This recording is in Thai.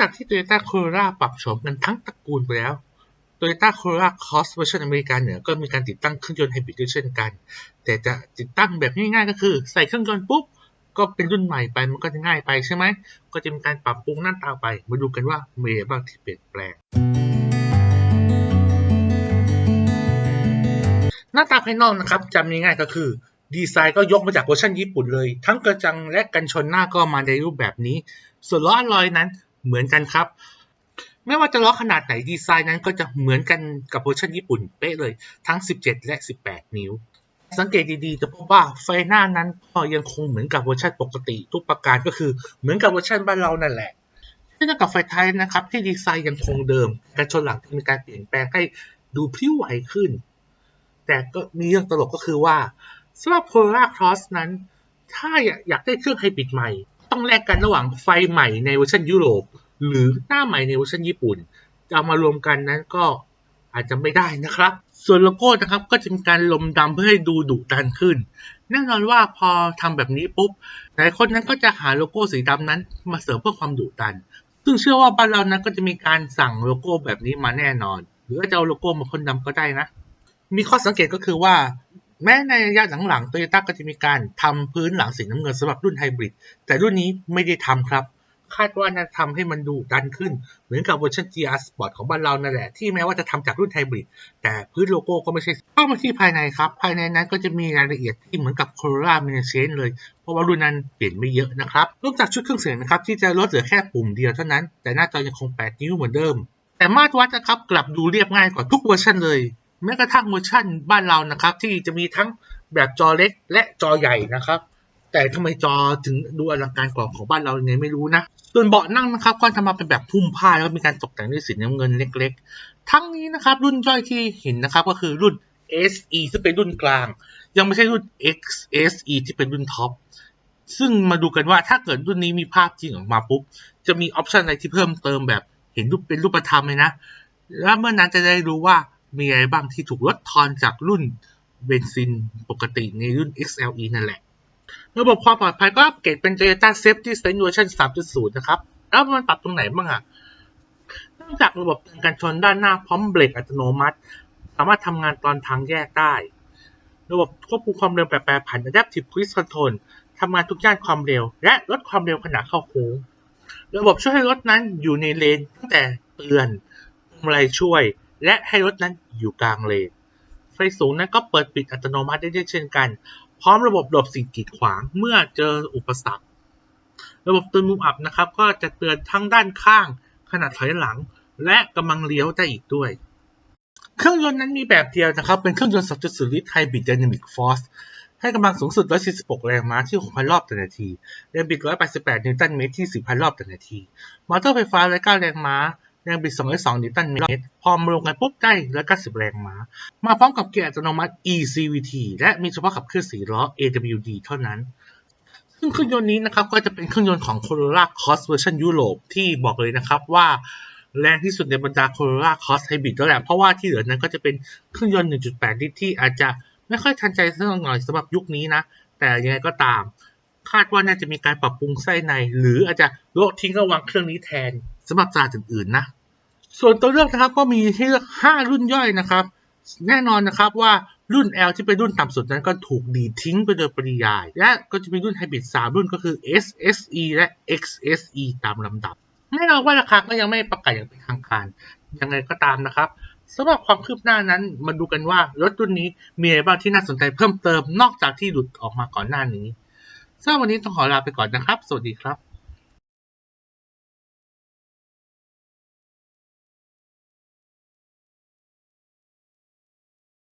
จากที่ Toyota Corolla ปรับโฉมกันทั้งตระกูลไปแล้ว Toyota Corolla Cross เวอร์ชันอเมริกาเหนือก็มีการติดตั้งเครื่องยนต์ไฮบริดด้วยเช่นกัน แต่จะติดตั้งแบบง่ายๆก็คือ ใส่เครื่องยนต์ปุ๊บ ก็เป็นรุ่นใหม่ไปมันก็จะง่ายไปใช่ไหม ก็จะมีการปรับปรุงหน้าตาไป มาดูกันว่ามีอะไรบ้างที่เปลี่ยนแปลง หน้าตาภายนอกนะครับจำง่ายๆก็คือดีไซน์ก็ยกมาจากเวอร์ชันญี่ปุ่นเลย ทั้งกระจังและกันชนหน้าก็มาในรูปแบบนี้ ส่วนล้อลอยนั้น เหมือนกันครับ ไม่ว่าจะล้อขนาดไหนดีไซน์นั้นก็จะเหมือนกันกับเวอร์ชันญี่ปุ่นเป๊ะเลยทั้ง 17 และ 18 นิ้ว สังเกตดีๆจะพบว่าไฟหน้านั้นก็ยังคงเหมือนกับเวอร์ชันปกติ ทุกประการก็คือเหมือนกับเวอร์ชันบ้านเรานั่นแหละเช่นกับไฟท้ายนะครับ ที่ดีไซน์ยังคงเดิมการชนหลังมีการเปลี่ยนแปลงให้ดูพลิ้วไหวขึ้น แต่ก็มีเรื่องตลกก็คือว่าสำหรับ Corolla Cross นั้น ถ้าอยากได้เครื่องไฮบริดใหม่ ต้องแลกกันระหว่างไฟใหม่ในเวอร์ชันยุโรป หรือหน้าใหม่ในเวอร์ชันญี่ปุ่นจะเอามารวมกันนั้นก็อาจจะไม่ได้นะครับ ส่วนโลโก้นะครับก็จะมีการลมดำเพื่อให้ดูดุดันขึ้น แน่นอนว่าพอทำแบบนี้ปุ๊บหลายคนนั้นก็จะหาโลโก้สีดำนั้นมาเสริมเพื่อความดุดัน ซึ่งเชื่อว่าบ้านเรานั้นก็จะมีการสั่งโลโก้แบบนี้มาแน่นอน หรือจะเอาโลโก้มาพ่นดำก็ได้นะ มีข้อสังเกตก็คือว่า แม้ในระยะหลังๆโตโยต้าก็จะมีการทำพื้นหลังสีน้ำเงินสำหรับรุ่นไฮบริด แต่รุ่นนี้ไม่ได้ทำครับ คาดว่าน่าจะทำให้มันดูดันขึ้น เหมือนกับเวอร์ชัน GR Sport ของบ้านเรานั่นแหละ ที่แม้ว่าจะทำจากรุ่นไฮบริด แต่พื้นโลโก้ก็ไม่ใช่เข้ามาที่ภายในครับ ภายในนั้นก็จะมีรายละเอียดที่เหมือนกับ Corolla m i n i c e เลย เพราะว่ารุ่นนั้นเปลี่ยนไม่เยอะนะครับนอกจากชุดเครื่องเสียงนะครับที่จะลดเหลือแค่ปุ่มเดียวเท่านั้น แต่หน้าจอยังคง 8 นิ้วเหมือนเดิมแต่มาตรวัดนะครับกลับดูเรียบง่ายกว่าทุกเวอร์ชันเลย แม้กระทั่งเวอร์ชันบ้านเรานะครับ ที่จะมีทั้งแบบจอเล็กและจอใหญ่นะครับ แต่ทำไมจอถึงดูอลังการกว่าของบ้านเรายังไงไม่รู้นะส่วนเบาะนั่งนะครับก็ทำมาเป็นแบบพุ่มผ้าแล้วก็มีการตกแต่งด้วยสีน้ำเงินเล็ก ๆ ทั้งนี้นะครับรุ่นย่อยที่เห็นนะครับก็คือรุ่น SE ซึ่งเป็นรุ่นกลาง ยังไม่ใช่รุ่น XSE ที่เป็นรุ่นท็อปซึ่งมาดูกันว่าถ้าเกิดรุ่นนี้มีภาพจริงออกมาปุ๊บ จะมีออปชันอะไรที่เพิ่มเติมแบบเห็นรูปเป็นรูปธรรมเลยนะ แล้วเมื่อนั้นจะได้รู้ว่า มีอะไรบ้างที่ถูกลดทอนจากรุ่นเบนซินปกติในรุ่น XLE นั่นแหละ ระบบความปลอดภัยก็อัปเกรดเป็น Toyota Safety Sense เวอร์ชัน3.0 นะครับ แล้วมันปรับตรงไหนบ้างอะนอกจากระบบเตือนการชนด้านหน้าพร้อมเบรกอัตโนมัติ สามารถทำงานตอนทางแยกได้ ระบบควบคุมความเร็วแบบแปรผัน Adaptive Cruise Control ทำงานทุกย่านความเร็ว และลดความเร็วขณะเข้าโค้ง ระบบช่วยให้รถนั้นอยู่ในเลนตั้งแต่เตือนพวงมาลัยช่วย และให้รถนั้นอยู่กลางเลน ไฟสูงนั้นก็เปิดปิดอัตโนมัติได้เช่นกัน พร้อมระบบหลบสิ่งกีดขวางเมื่อเจออุปสรรค ระบบเตือนมุมอับนะครับ ก็จะเตือนทั้งด้านข้างขณะถอยหลัง และกำลังเลี้ยวได้อีกด้วย เครื่องยนต์นั้นมีแบบเดียวนะครับ เป็นเครื่องยนต์ 2.0 ลิตร Hybrid Dynamic Force ให้กำลังสูงสุด 146 แรงม้าที่ 6,000 รอบต่อนาที แรงบิด 188 นิวตันเมตรที่ 4,000 รอบต่อนาที มอเตอร์ไฟฟ้า 109 แรงม้า แรงบิด 202 นิวตันเมตร พอมารวมกันปุ๊บได้190 แรงม้า มาพร้อมกับเกียร์อัตโนมัติ eCVT และมีเฉพาะขับเคลื่อน4ล้อ AWD เท่านั้น ซึ่งเครื่องยนต์นี้นะครับก็จะเป็นเครื่องยนต์ของ Corolla Cross เวอร์ชันยุโรปที่บอกเลยนะครับว่าแรงที่สุดในบรรดา Corolla Cross Hybrid แล้วแหละเพราะว่าที่เหลือนั้นก็จะเป็นเครื่องยนต์ 1.8 ลิตรที่อาจจะไม่ค่อยทันใจสักหน่อยสำหรับยุคนี้นะ แต่ยังไงก็ตาม คาดว่าน่าจะมีการปรับปรุงไส้ใน หรืออาจจะโละทิ้งระวางเครื่องนี้แทน สำหรับตลาดอื่นๆนะ ส่วนตัวเลือกนะครับก็มีให้เลือก 5 รุ่นย่อยนะครับ แน่นอนนะครับว่ารุ่น L ที่เป็นรุ่นต่ำสุดนั้นก็ถูกดีทิ้งไปโดยปริยาย และก็จะมีรุ่นไฮบริด3 รุ่นก็คือ SSE และ XSE ตามลำดับแน่นอนว่าราคาก็ยังไม่ประกาศอย่างเป็นทางการ ยังไงก็ตามนะครับสำหรับความคืบหน้านั้นมาดูกันว่ารถรุ่นนี้มีอะไรบ้างที่น่าสนใจเพิ่มเติมนอกจากที่หลุดออกมาก่อนหน้านี้สำหรับวันนี้ต้องขอลาไปก่อนนะครับ สวัสดีครับ